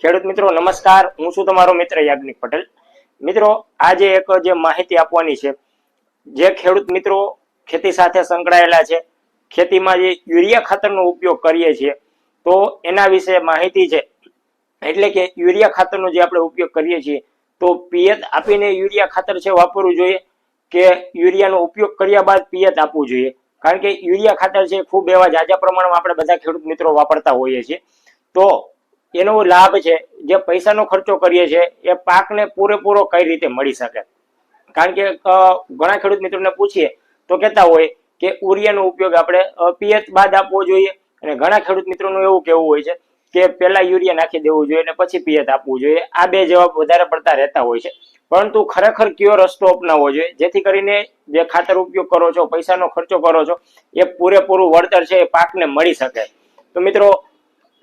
ખેડૂત મિત્રો, નમસ્કાર. હું છું તમારો મિત્ર યાજ્ઞિક પટેલ. મિત્રો, આજે એક જે માહિતી આપવાની છે, જે ખેડૂત મિત્રો ખેતી સાથે સંકળાયેલા છે, ખેતીમાં જે યુરિયા ખાતરનો ઉપયોગ કરીએ છીએ, તો એના વિશે માહિતી છે. એટલે કે યુરિયા ખાતરનો જે આપણે ઉપયોગ કરીએ છીએ, તો પિયત આપીને યુરિયા ખાતર છે વાપરવું જોઈએ કે યુરિયાનો ઉપયોગ કર્યા બાદ પિયત આપવું જોઈએ? કારણ કે યુરિયા ખાતર છે ખૂબ એવા જાજા પ્રમાણમાં આપણે બધા ખેડૂત મિત્રો વાપરતા હોઈએ છીએ. તો એનો લાભ છે, જે પૈસાનો ખર્ચો કરીએ છીએ, એ પાકને પૂરેપૂરો કઈ રીતે મળી શકે? કારણ કે ઘણા ખેડૂત મિત્રોને પૂછીએ, તો કહેતા હોય કે ઉરિયાનો ઉપયોગ આપણે પિયત બાદ આપવો જોઈએ. અને ઘણા ખેડૂત મિત્રોનું એવું કેવું હોય છે કે પહેલા યુરિયા નાખી દેવું જોઈએ અને પછી પિયત આપવું જોઈએ. આ બે જવાબ વધારે પડતા રહેતા હોય છે. પરંતુ ખરેખર કયો રસ્તો અપનાવવો જોઈએ? જેથી કરીને જે ખાતર ઉપયોગ કરો છો, પૈસાનો ખર્ચો કરો છો, એ પૂરેપૂરું વળતર છે, એ પાકને મળી શકે. તો મિત્રો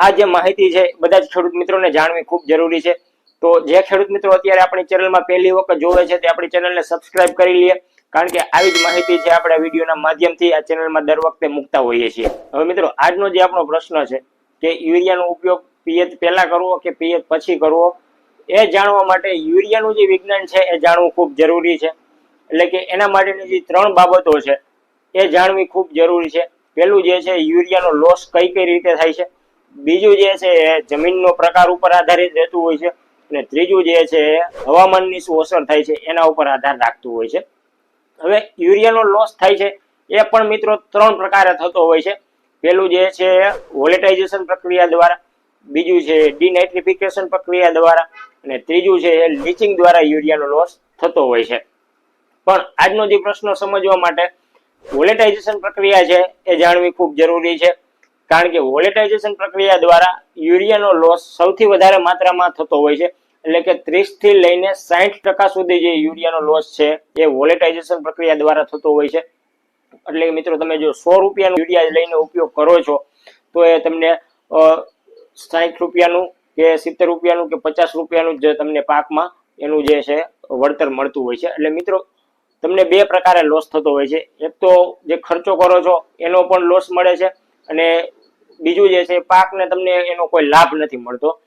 આ જે માહિતી છે, બધા જ ખેડૂત મિત્રોને જાણવી ખૂબ જરૂરી છે. તો જે ખેડૂત મિત્રો અત્યારે આપણી ચેનલમાં પહેલી વખત જોવે છે, તે આપણી ચેનલને સબસ્ક્રાઇબ કરી લઈએ કારણ કે આવી જ માહિતી છે આપણે વિડીયોના માધ્યમથી આ ચેનલમાં દર વખતે મૂકતા હોઈએ છીએ. હવે મિત્રો, આજનો જે આપણો પ્રશ્ન છે કે યુરિયાનો ઉપયોગ પિયત પહેલા કરવો કે પિયત પછી કરવો, એ જાણવા માટે યુરિયાનું જે વિજ્ઞાન છે, એ જાણવું ખૂબ જરૂરી છે. એટલે કે એના માટેની જે ત્રણ બાબતો છે, એ જાણવી ખૂબ જરૂરી છે. પહેલું જે છે, યુરિયાનો લોસ કઈ કઈ રીતે થાય છે? બીજું જે છે એ જમીનનો પ્રકાર ઉપર આધારિત રહેતું હોય છે અને ત્રીજું જે છે એ હવામાનની શું અસર થાય છે એના ઉપર આધાર રાખતું હોય છે. હવે યુરિયાનો લોસ થાય છે એ પણ મિત્રો ત્રણ પ્રકારે થતો હોય છે. પેલું જે છે વોલેટાઇઝેશન પ્રક્રિયા દ્વારા, બીજું છે ડિનાઇટ્રિફિકેશન પ્રક્રિયા દ્વારા અને ત્રીજું છે એ લીચિંગ દ્વારા યુરિયાનો લોસ થતો હોય છે. પણ આજનો જે પ્રશ્ન સમજવા માટે વોલેટાઇઝેશન પ્રક્રિયા છે એ જાણવી ખૂબ જરૂરી છે. કારણ કે વોલેટાઇઝેશન પ્રક્રિયા દ્વારા યુરિયાનો લોસ સૌથી વધારે માત્રામાં થતો હોય છે. એટલે કે ત્રીસથી લઈને સાહીઠ ટકા સુધી જે યુરિયાનો લોસ છે, એ વોલેટાઇઝેશન પ્રક્રિયા દ્વારા થતો હોય છે. એટલે મિત્રો, તમે જો સો રૂપિયાનું યુરિયા લઈને ઉપયોગ કરો છો, તો એ તમને સાહીઠ રૂપિયાનું કે સિત્તેર રૂપિયાનું કે પચાસ રૂપિયાનું જે તમને પાકમાં એનું જે છે, વળતર મળતું હોય છે. એટલે મિત્રો, તમને બે પ્રકારે લોસ થતો હોય છે. એક તો જે ખર્ચો કરો છો, એનો પણ લોસ મળે છે અને બીજું જે છે, પાકને તમને એનો કોઈ લાભ નથી મળતો.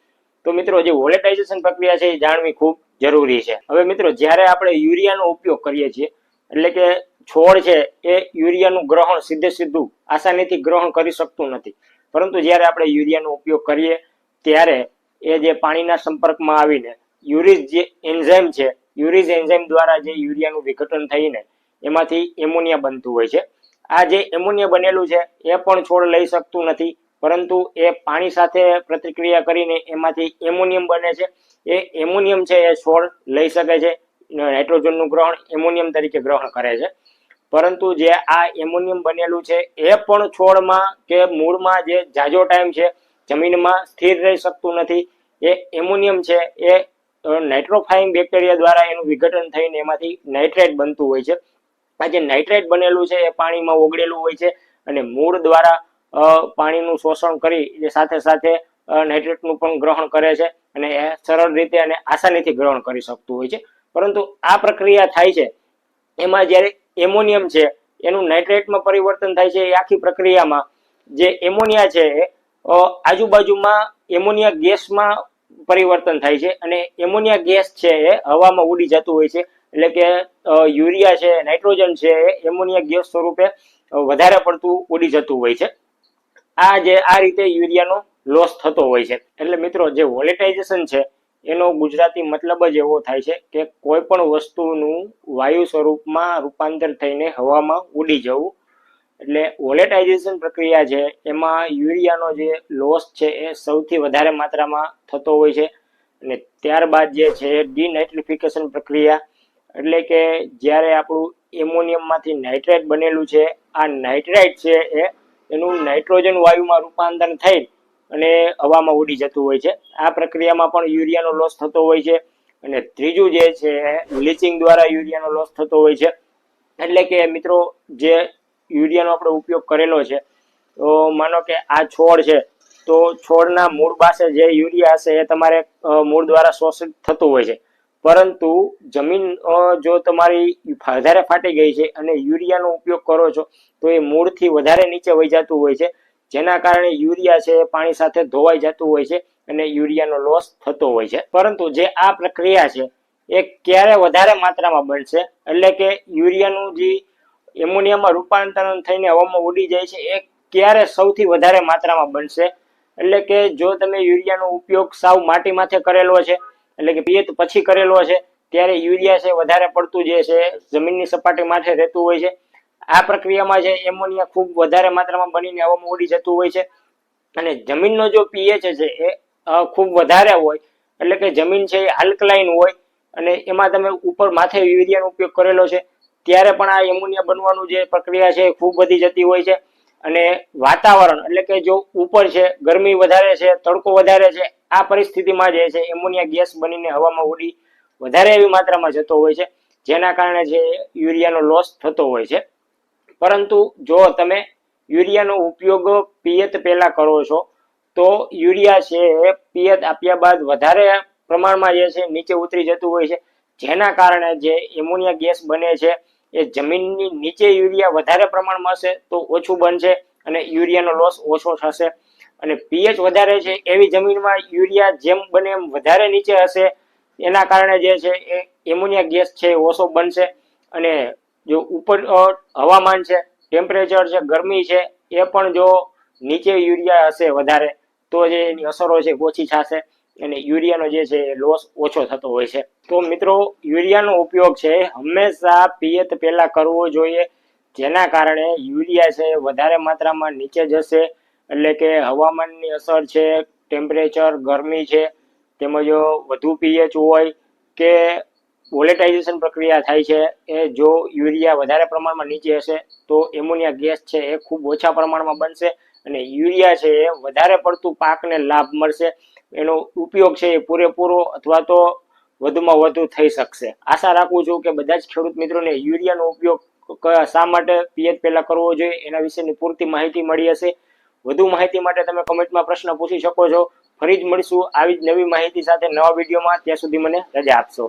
તો મિત્રો, જે વોલેટાઇઝેશન પ્રક્રિયા છે, એ જાણવી ખૂબ જરૂરી છે. હવે મિત્રો, જ્યારે આપણે યુરિયાનો ઉપયોગ કરીએ છીએ, એટલે કે છોડ છે, એ યુરિયાનું ગ્રહણ સીધે સીધું આસાનીથી ગ્રહણ કરી શકતું નથી. પરંતુ જ્યારે આપણે યુરિયાનો ઉપયોગ કરીએ, ત્યારે એ જે પાણીના સંપર્કમાં આવીને યુરિઝ જે એન્ઝાઇમ છે યુરિઝ એન્ઝાઇમ દ્વારા જે યુરિયાનું વિઘટન થઈને, એમાંથી એમોનિયા બનતું હોય છે. આ જે એમોનિયા બનેલું છે, એ પણ છોડ લઈ શકતું નથી. પરંતુ એ પાણી સાથે પ્રતિક્રિયા કરીને એમાંથી એમોનિયમ બને છે. એ એમોનિયમ છે એ છોડ લઈ શકે છે. નાઇટ્રોજનનું ગ્રહણ એમોનિયમ તરીકે ગ્રહણ કરે છે. પરંતુ જે આ એમોનિયમ બનેલું છે એ પણ છોડમાં કે મૂળમાં જે જાજો ટાઈમ છે જમીનમાં સ્થિર રહી શકતું નથી. એ એમોનિયમ છે એ નાઇટ્રોફાઇંગ બેક્ટેરિયા દ્વારા એનું વિઘટન થઈને એમાંથી નાઇટ્રેટ બનતું હોય છે. આ જે નાઇટ્રેટ બનેલું છે એ પાણીમાં ઓગળેલું હોય છે અને મૂળ દ્વારા પાણીનું શોષણ કરી એ સાથે સાથે નાઇટ્રેટનું પણ ગ્રહણ કરે છે અને એ સરળ રીતે અને આસાનીથી ગ્રહણ કરી શકતું હોય છે. પરંતુ આ પ્રક્રિયા થાય છે, એમાં જ્યારે એમોનિયમ છે, એનું નાઇટ્રેટમાં પરિવર્તન થાય છે એ આખી પ્રક્રિયામાં, જે એમોનિયા છે આજુબાજુમાં એમોનિયા ગેસમાં પરિવર્તન થાય છે અને એમોનિયા ગેસ છે એ હવામાં ઉડી જતું હોય છે. એટલે કે યુરિયા છે, નાઇટ્રોજન છે એ એમોનિયા ગેસ સ્વરૂપે વધારે પડતું ઉડી જતું હોય છે. આ જે આ રીતે યુરિયાનો લોસ થતો હોય છે. એટલે મિત્રો જે વોલેટાઇઝેશન છે, એનો ગુજરાતી મતલબ જ એવો થાય છે કે કોઈ પણ વસ્તુનું વાયુ સ્વરૂપમાં રૂપાંતર થઈને હવામાં ઉડી જવું. એટલે વોલેટાઇઝેશન પ્રક્રિયા છે, એમાં યુરિયાનો જે લોસ છે એ સૌથી વધારે માત્રામાં થતો હોય છે. અને ત્યારબાદ જે છે, ડિનાઇટ્રિફિકેશન પ્રક્રિયા. એટલે કે જ્યારે આપણું એમોનિયમમાંથી નાઇટ્રેટ બનેલું છે, આ નાઇટ્રેટ છે એ એનું નાઇટ્રોજન વાયુમાં રૂપાંતર થઈ અને હવામાં ઉડી જતું હોય છે. આ પ્રક્રિયામાં પણ યુરિયાનો લોસ થતો હોય છે અને ત્રીજું જે છે, બ્લીચિંગ દ્વારા યુરિયાનો લોસ થતો હોય છે. એટલે કે મિત્રો, જે યુરિયાનો આપણે ઉપયોગ કરેલો છે, તો માનો કે આ છોડ છે, તો છોડના મૂળ પાસે જે યુરિયા હશે એ તમારે મૂળ દ્વારા શોષિત થતું હોય છે. પરંતુ જમીન જો તમારી વધારે ફાટી ગઈ છે અને યુરિયાનો ઉપયોગ કરો છો, તો એ મૂળથી વધારે નીચે વહી જતું હોય છે. જેના કારણે યુરિયા છે પાણી સાથે ધોવાઈ જતું હોય છે અને યુરિયાનો લોસ થતો હોય છે. પરંતુ જે આ પ્રક્રિયા છે એ ક્યારે વધારે માત્રામાં બનશે? એટલે કે યુરિયાનું જે એમોનિયામાં રૂપાંતરણ થઈને હવામાં ઉડી જાય છે, એ ક્યારે સૌથી વધારે માત્રામાં બનશે? એટલે કે જો તમે યુરિયાનો ઉપયોગ સાવ માટી માથે કરેલો છે એટલે કે પિયત પછી કરેલો છે ત્યારે યુરિયા છે વધારે પડતું જે છે, જમીનની સપાટી માથે રહેતું હોય છે. આ પ્રક્રિયામાં છે એમોનિયા ખૂબ વધારે માત્રામાં બનીને હવામાં ઉડી જતું હોય છે. અને જમીનનો જો પીએચ છે એ ખૂબ વધારે હોય, એટલે કે જમીન છે એ આલ્કલાઇન હોય, અને એમાં તમે ઉપર માથે યુરિયાનો ઉપયોગ કરેલો છે, ત્યારે પણ આ એમોનિયા બનવાનું જે પ્રક્રિયા છે એ ખૂબ વધી જતી હોય છે. અને વાતાવરણ એટલે કે જો ઉપર છે, ગરમી વધારે છે, તડકો વધારે છે, આ પરિસ્થિતિમાં જે છે, એમોનિયા ગેસ બનીને હવામાં ઉડી વધારે એવી માત્રામાં જતો હોય છે, જેના કારણે જે યુરિયાનો લોસ થતો હોય છે. પરંતુ જો તમે યુરિયાનો ઉપયોગ પિયત પહેલા કરો છો, તો યુરિયા છે એ પિયત આપ્યા બાદ વધારે પ્રમાણમાં જે છે, નીચે ઉતરી જતું હોય છે, જેના કારણે જે એમોનિયા ગેસ બને છે એ જમીનની નીચે યુરિયા વધારે પ્રમાણમાં હશે તો ઓછું બનશે અને યુરિયાનો લોસ ઓછો થશે. અને પીએચ વધારે છે, એવી જમીનમાં યુરિયા જેમ બને એમ વધારે નીચે હશે. એના કારણે જે છે, એ એમોનિયા ગેસ છે, એ ઓછો બનશે. અને જો ઉપર હવામાન છે, ટેમ્પરેચર છે, ગરમી છે, એ પણ જો નીચે યુરિયા હશે વધારે, તો જે એની અસરો છે ઓછી થશે. અને યુરિયાનો જે છે એ લોસ ઓછો થતો હોય છે. તો મિત્રો, યુરિયાનો ઉપયોગ છે, હંમેશા પિયત પહેલાં કરવો જોઈએ, જેના કારણે યુરિયા છે, વધારે માત્રામાં નીચે જશે. એટલે કે હવામાનની અસર છે ટેમ્પરેચર ગરમી છે, તેમજ વધુ પીએચ હોય કે વોલેટાઇઝેશન પ્રક્રિયા થાય છે, એ જો યુરિયા વધારે પ્રમાણમાં નીચે હશે, તો એમોનિયા ગેસ છે, એ ખૂબ ઓછા પ્રમાણમાં બનશે અને યુરિયા છે, એ વધારે પડતું પાકને લાભ મળશે. એનો ઉપયોગ છે એ પૂરેપૂરો અથવા તો વધુમાં વધુ થઈ શકશે. આશા રાખું છું કે બધા જ ખેડૂત મિત્રોને યુરિયાનો ઉપયોગ શા માટે પિયત પહેલાં કરવો જોઈએ એના વિશેની પૂરતી માહિતી મળી હશે. વધુ માહિતી માટે તમે કમેન્ટમાં પ્રશ્ન પૂછી શકો છો. ફરી જ મળીશું આવી જ નવી માહિતી સાથે નવા વિડીયોમાં. ત્યાં સુધી મને રજા આપશો.